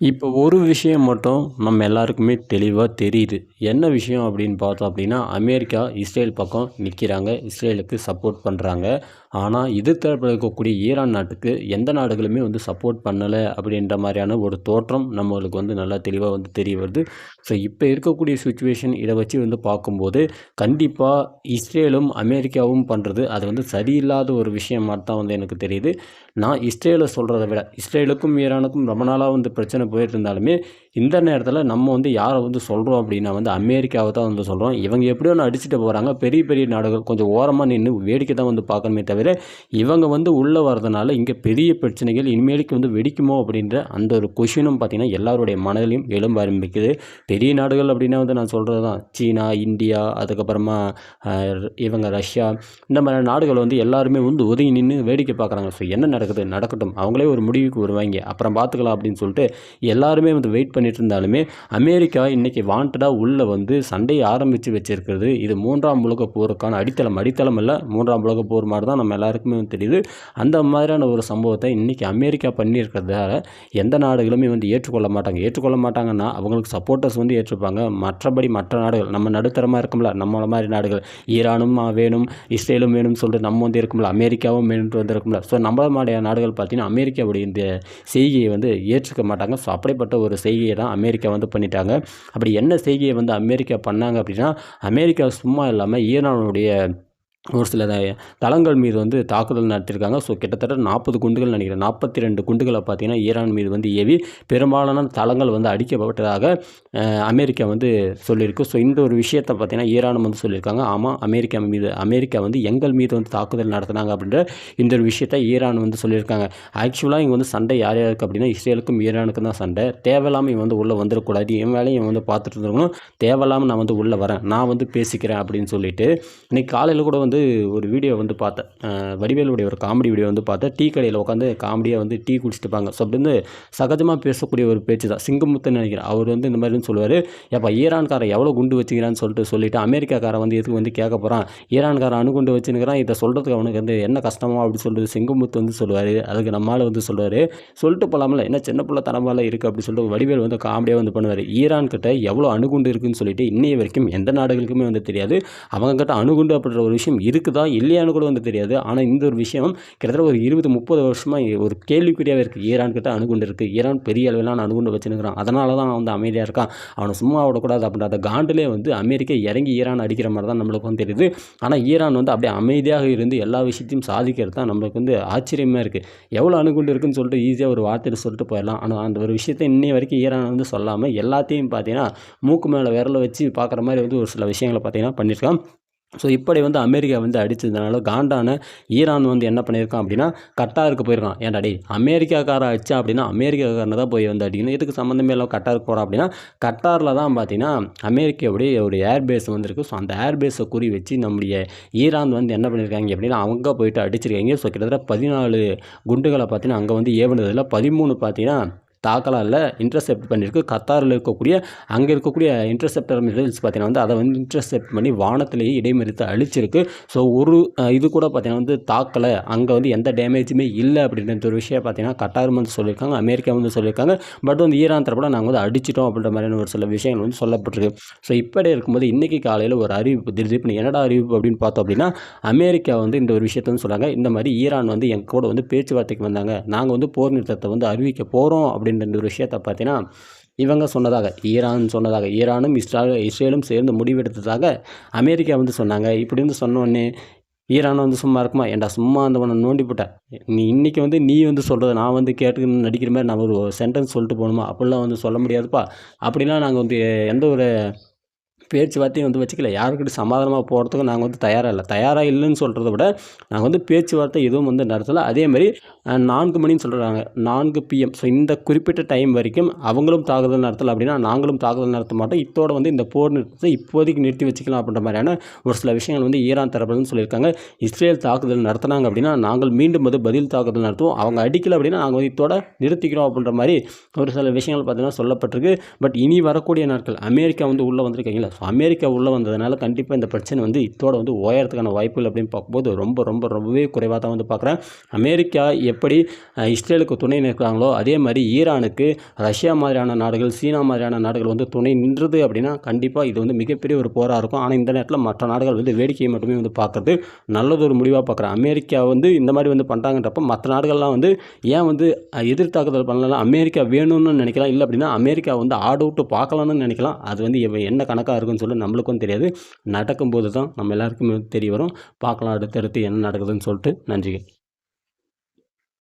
இப்போ ஒரு விஷயம் மட்டும் நம்ம எல்லாருக்குமே தெளிவாக தெரியுது. என்ன விஷயம் அப்படின்னு பார்த்தோம் அப்படின்னா, அமெரிக்கா இஸ்ரேல் பக்கம் நிற்கிறாங்க. இஸ்ரேலுக்கு சப்போர்ட் பண்ணுறாங்க ஆனா, எதிர்த்தரப்புல இருக்கக்கூடிய ஈரான் நாட்டுக்கு எந்த நாடுகளுமே வந்து சப்போர்ட் பண்ணலை அப்படின்ற மாதிரியான ஒரு தோற்றம் நம்மளுக்கு வந்து நல்லா தெளிவாக வந்து தெரிய வருது. ஸோ, இப்போ இருக்கக்கூடிய சுச்சுவேஷன் இதை வச்சு வந்து பார்க்கும்போது, கண்டிப்பாக இஸ்ரேலும், அமெரிக்காவும் பண்ணுறது அது வந்து சரியில்லாத ஒரு விஷயமாக தான் வந்து எனக்கு தெரியுது. நான் இஸ்ரேலை சொல்கிறத விட, இஸ்ரேலுக்கும் ஈரானுக்கும் ரொம்ப நாளாக வந்து பிரச்சனை போயிட்டு இருந்தாலுமே, இந்த நேரத்தில் நம்ம வந்து யாரை வந்து சொல்கிறோம் அப்படின்னா வந்து அமெரிக்காவை தான் வந்து சொல்கிறோம் இவங்க எப்படியோ ஒன்று அடிச்சுட்டு போகிறாங்க பெரிய பெரிய நாடுகள் கொஞ்சம் ஓரமாக நின்று வேடிக்கை தான் வந்து பார்க்கணுமே தவிர, தவிர இவங்க வந்து உள்ளே வரதுனால இங்கே பெரிய பிரச்சனைகள் இனிமேலுக்கு வந்து வெடிக்குமோ அப்படின்ற அந்த ஒரு கொஷினும் பார்த்தீங்கன்னா, எல்லாருடைய மனதிலையும் எழும்ப ஆரம்பிக்குது. பெரிய நாடுகள் அப்படின்னா வந்து நான் சொல்கிறது தான். சீனா, இந்தியா, அதுக்கப்புறமா இவங்க ரஷ்யா இந்த மாதிரி நாடுகள் வந்து எல்லாருமே வந்து ஒதுங்கி நின்று வேடிக்கை பார்க்குறாங்க. ஸோ, என்ன நடக்குது? நடக்கட்டும். அவங்களே ஒரு முடிவுக்கு வருவாங்க அப்புறம் பார்த்துக்கலாம் அப்படின்னு சொல்லிட்டு எல்லாருமே வந்து வெயிட் பண்ணிட்டு இருந்தாலுமே, அமெரிக்கா இன்றைக்கி வாண்டடாக உள்ளே வந்து சண்டையை ஆரம்பித்து வச்சிருக்கிறது, இது மூன்றாம் உலக போருக்கான அடித்தளம். அடித்தளம் இல்லை மூன்றாம் உலக போர் மாதிரி தான் நம்ம எல்லாருக்குமே வந்து தெரியுது. அந்த மாதிரியான ஒரு சம்பவத்தை இன்றைக்கி அமெரிக்கா பண்ணியிருக்கிறதால, எந்த நாடுகளுமே வந்து ஏற்றுக்கொள்ள மாட்டாங்க. ஏற்றுக்கொள்ள மாட்டாங்கன்னா, அவங்களுக்கு சப்போர்ட்டர்ஸ் வந்து ஏற்றுப்பாங்க. மற்றபடி மற்ற நாடுகள், நம்ம நடுத்தரமாக இருக்கும்ல நம்மள மாதிரி நாடுகள், ஈரானும் வேணும், இஸ்ரேலும் வேணும்னு சொல்லிட்டு நம்ம வந்து இருக்கும்ல அமெரிக்காவும் வேணும்னு வந்து இருக்கும்ல ஸோ, நம்மள மாரியான நாடுகள் பார்த்தீங்கன்னா, அமெரிக்காவுடைய இந்த செய்கையை வந்து ஏற்றுக்க மாட்டாங்க. ஸோ, அப்படிப்பட்ட ஒரு செய்கையை தான் அமெரிக்கா வந்து பண்ணிட்டாங்க. அப்படி என்ன செய்கையை வந்து அமெரிக்கா பண்ணாங்க அப்படின்னா, அமெரிக்கா சும்மா இல்லாமல் ஈரானுடைய ஒரு சில தளங்கள் மீது வந்து தாக்குதல் நடத்தியிருக்காங்க. ஸோ, கிட்டத்தட்ட 40 குண்டுகள் நினைக்கிறேன். நாற்பத்தி ரெண்டு குண்டுகளை பார்த்தீங்கன்னா, ஈரான் மீது வந்து ஏவி பெரும்பாலான தளங்கள் வந்து அடிக்கப்பட்டதாக அமெரிக்கா வந்து சொல்லியிருக்கு. ஸோ, இந்த ஒரு விஷயத்தை பார்த்தீங்கன்னா, ஈரானும் வந்து சொல்லியிருக்காங்க. ஆமாம் அமெரிக்கா மீது அமெரிக்கா வந்து எங்கள் மீது வந்து தாக்குதல் நடத்தினாங்க அப்படின்ற இந்த ஒரு விஷயத்தை ஈரான் வந்து சொல்லியிருக்காங்க. ஆக்சுவலாக இங்கே வந்து சண்டை யார் யாருக்கு அப்படின்னா, இஸ்ரேலுக்கும் ஈரானுக்கும் தான் சண்டை. தேவையில்லாமல் இவன் வந்து உள்ளே வந்துடக்கூடாது என் வேலையும் இவன் வந்து பார்த்துட்டு இருந்திருக்கணும். தேவையில்லாமல் நான் வந்து உள்ளே வரேன். நான் வந்து பேசிக்கிறேன் அப்படின்னு சொல்லிட்டு, இன்றைக்கி காலையில் கூட வந்து வந்து ஒரு வீடியோ வந்து பார்த்தேன். வடிவேலுடைய ஒரு காமெடி வீடியோ வந்து பார்த்தேன். டீ கடையில் உட்காந்து காமெடியாக வந்து டீ குடிச்சிட்டுப்பாங்க ஸோ, அப்படி வந்து சகஜமாக பேசக்கூடிய ஒரு பேச்சு தான். சிங்கமுத்துன்னு நினைக்கிறேன். அவர் வந்து இந்த மாதிரின்னு சொல்லுவார் "ஏப்பா ஈரான்காரன் எவ்வளோ குண்டு வச்சுக்கிறான்னு சொல்லிட்டு சொல்லிட்டு, அமெரிக்காக்காரன் வந்து எதுக்கு வந்து கேட்க போகிறான் ஈரான்காரன் அணுகுண்டு வச்சுருக்கிறான் இதை சொல்கிறதுக்கு அவனுக்கு வந்து என்ன கஷ்டமா?" அப்படின்னு சொல்லிட்டு சிங்கமுத்து வந்து சொல்லுவார் அதுக்கு நம்மளால் வந்து சொல்லுவார் "சொல்லிட்டு போலாம்ல, என்ன சின்ன பிள்ளை தனமால இருக்குது அப்படின்னு சொல்லிட்டு வடிவேல் வந்து காமெடியாக வந்து பண்ணுவார் ஈரான் கிட்ட எவ்வளோ அணுகுண்டு இருக்குன்னு சொல்லிட்டு இன்னைய வரைக்கும் எந்த நாடுகளுக்குமே வந்து தெரியாது. அவங்க கிட்ட அணுகுண்டு அப்படின்ற ஒரு விஷயம் இருக்குதா, இல்லையான்னு கூட வந்து தெரியாது. ஆனால் இந்த ஒரு விஷயம் கிட்டத்தட்ட ஒரு இருபது முப்பது வருஷமாக ஒரு கேள்விக்குறியாகவே இருக்குது ஈரான் கிட்ட அணுகுண்டு இருக்குது ஈரான் பெரிய அளவிலான அணுகுண்டு வச்சுருக்கிறான் அதனால தான் அவன் வந்து அமைதியாக இருக்கான். அவனை சும்மா விடக்கூடாது அப்படின்ற அந்த காண்டுலே வந்து அமெரிக்கா இறங்கி ஈரான் அடிக்கிற மாதிரி தான் நம்மளுக்கு வந்து தெரியுது. ஆனால் ஈரான் வந்து அப்படியே அமைதியாக இருந்து எல்லா விஷயத்தையும் சாதிக்கிறது தான் நம்மளுக்கு வந்து ஆச்சரியமாக இருக்குது எவ்வளோ அணுகுண்டு இருக்குன்னு சொல்லிட்டு ஈஸியாக ஒரு வார்த்தையில் சொல்லிட்டு போயிடலாம். ஆனால் அந்த ஒரு விஷயத்த இன்னைய வரைக்கும் ஈரான் வந்து சொல்லாமல் எல்லாத்தையும் பார்த்தீங்கன்னா, மூக்கு மேலே விரலை வச்சு பார்க்குற மாதிரி வந்து ஒரு சில விஷயங்களை பார்த்தீங்கன்னா பண்ணியிருக்கான். ஸோ, இப்படி வந்து அமெரிக்கா வந்து அடிச்சதுனால காண்டான ஈரான் வந்து என்ன பண்ணியிருக்கான் அப்படின்னா, கட்டாருக்கு போயிருக்கான். "ஏன்டா டேய் அமெரிக்காக்கார அடிச்சா அப்படின்னா, அமெரிக்காக்காரனை தான் போய் வந்து அடிக்கணும். எதுக்கு சம்மந்தமே இல்லாமல் கட்டாருக்கு போகிறோம் அப்படின்னா, கட்டாரில் தான் பார்த்தீங்கன்னா, அமெரிக்காவுடைய ஒரு ஏர் பேஸ் ஸோ, அந்த ஏர்பேஸை குறி வச்சு நம்முடைய ஈரான் வந்து என்ன பண்ணியிருக்காங்க அப்படின்னா, அவங்க போயிட்டு அடிச்சிருக்காங்க. ஸோ, கிட்டத்தட்ட பதினாலு குண்டுகளை பார்த்தீங்கன்னா, அங்கே வந்து ஏவுனதுல 13 பார்த்தீங்கன்னா, தாக்கலா இல்லை இன்டர்செப்ட் பண்ணியிருக்கு. கத்தாரில் இருக்கக்கூடிய அங்கே இருக்கக்கூடிய இன்டர்செப்டர் மிசைல்ஸ் பார்த்தீங்கன்னா வந்து, அதை வந்து இன்டர்செப்ட் பண்ணி வானத்திலேயே இடைமறித்து அழிச்சிருக்கு. ஸோ, ஒரு இது கூட பார்த்தீங்கன்னா வந்து தாக்கலை அங்கே வந்து எந்த டேமேஜுமே இல்லை அப்படின்ற ஒரு விஷயம் பார்த்தீங்கன்னா, கட்டாரும் வந்து சொல்லியிருக்காங்க. அமெரிக்கா வந்து சொல்லியிருக்காங்க. பட் வந்து ஈரான் தரப்பட நாங்கள் வந்து அடிச்சிட்டோம் அப்படின்ற மாதிரியான ஒரு சில விஷயங்கள் வந்து சொல்லப்பட்டிருக்கு. ஸோ, இப்படி இருக்கும்போது இன்றைக்கி காலையில் ஒரு அறிவிப்பு திடீர்னு என்னடா அறிவிப்பு அப்படின்னு பார்த்தோம் அப்படின்னா, அமெரிக்கா வந்து இந்த ஒரு விஷயத்த வந்து சொல்கிறாங்க இந்த மாதிரி ஈரான் வந்து எங்கூட வந்து பேச்சுவார்த்தைக்கு வந்தாங்க. நாங்கள் வந்து போர் நிறுத்தத்தை வந்து அறிவிக்க போகிறோம் அப்படி அப்படின்ற ஒரு விஷயத்தை பார்த்தீங்கன்னா, இவங்க சொன்னதாக, ஈரான் சொன்னதாக, ஈரானும் இஸ்ரா இஸ்ரேலும் சேர்ந்து முடிவெடுத்ததாக அமெரிக்கா வந்து சொன்னாங்க. இப்படி வந்து சொன்னோடனே ஈரான் வந்து சும்மா இருக்குமா? "ஏன்டா சும்மா அந்த நோண்டி புட்ட. நீ இன்றைக்கி வந்து நீ வந்து சொல்கிறது நான் வந்து கேட்டு நடிக்கிற மாதிரி நான் ஒரு சென்டென்ஸ் சொல்லிட்டு போகணுமா அப்படிலாம் வந்து சொல்ல முடியாதுப்பா. அப்படிலாம் நாங்கள் வந்து எந்த ஒரு பேச்சுவார்த்தையும் வந்து வச்சுக்கல. யாருக்கிட்ட சமாதானமாக போகிறதுக்கும் நாங்கள் வந்து தயாராக இல்லை தயாராக இல்லைன்னு சொல்கிறத விட, நாங்கள் வந்து பேச்சுவார்த்தை எதுவும் வந்து நடத்தல. அதேமாரி அ 4 மணின்னு சொல்கிறாங்க நான்கு பிஎம். ஸோ, இந்த குறிப்பிட்ட டைம் வரைக்கும் அவங்களும் தாக்குதல் நடத்தலை அப்படின்னா, நாங்களும் தாக்குதல் நடத்த மாட்டோம். இத்தோடு வந்து இந்த போர் நிறுத்தத்தை இப்போதைக்கு நிறுத்தி வச்சுக்கலாம் அப்படின்ற மாதிரியான ஒரு சில விஷயங்கள் வந்து ஈரான் தரப்புலன்னு சொல்லியிருக்காங்க. இஸ்ரேல் தாக்குதல் நடத்தினாங்க அப்படின்னா, நாங்கள் மீண்டும் வந்து பதில் தாக்குதல் நடத்துவோம். அவங்க அடிக்கல அப்படின்னா, நாங்கள் வந்து இத்தோட நிறுத்திக்கிறோம் அப்படின்ற மாதிரி ஒரு சில விஷயங்கள் பார்த்தீங்கன்னா சொல்லப்பட்டிருக்கு. பட் இனி வரக்கூடிய நாட்கள் அமெரிக்கா வந்து உள்ளே வந்திருக்கீங்களா அமெரிக்கா உள்ளே வந்ததுனால கண்டிப்பாக இந்த பிரச்சனை வந்து இத்தோட வந்து ஓயறதுக்கான வாய்ப்புகள் அப்படின்னு பார்க்கும்போது ரொம்ப ரொம்ப ரொம்பவே குறைவாக தான் வந்து பார்க்குறேன். அமெரிக்கா எப்படி இஸ்ரேலுக்கு துணை நிற்கிறாங்களோ அதே மாதிரி ஈரானுக்கு ரஷ்யா மாதிரியான நாடுகள் சீனா மாதிரியான நாடுகள் வந்து துணை நின்றது அப்படின்னா கண்டிப்பாக இது வந்து மிகப்பெரிய ஒரு போராக இருக்கும். ஆனால் இந்த நேரத்தில் மற்ற நாடுகள் வந்து வேடிக்கையை மட்டுமே வந்து பார்க்குறது நல்லது ஒரு முடிவாக பார்க்குறேன். அமெரிக்கா வந்து இந்த மாதிரி வந்து பண்ணுறாங்கன்றப்ப மற்ற நாடுகள்லாம் வந்து ஏன் வந்து எதிர்த்தாக்குதல் பண்ணலாம் அமெரிக்கா வேணும்னு நினைக்கலாம். இல்லை அப்படின்னா அமெரிக்கா வந்து ஆடு விட்டு பார்க்கலாம்னு நினைக்கலாம். அது வந்து என்ன கணக்காக இருக்கும் நடக்குதுன்னு சொல்லி நம்மளுக்கும் தெரியாது. நடக்கும்போது தான் நம்ம எல்லாருக்குமே தெரிய வரும். பார்க்கலாம் அடுத்தடுத்து என்ன நடக்குதுன்னு சொல்லிட்டு. நன்றிகள்.